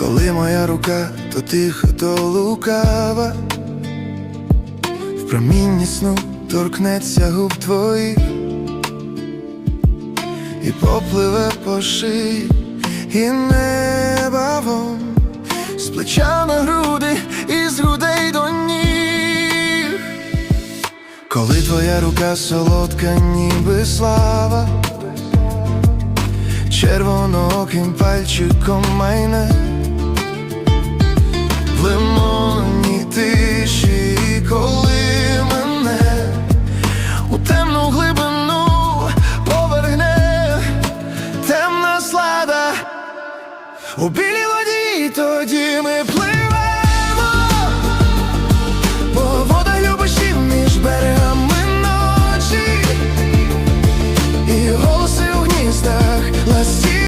Коли моя рука то тиха, то лукава, в промінні сну торкнеться губ твоїх. І попливе по шиї, і небавом з плеча на груди, і з грудей до ніг. Коли твоя рука солодка, ніби слава, червонооким пальчиком майне у білій воді, тоді ми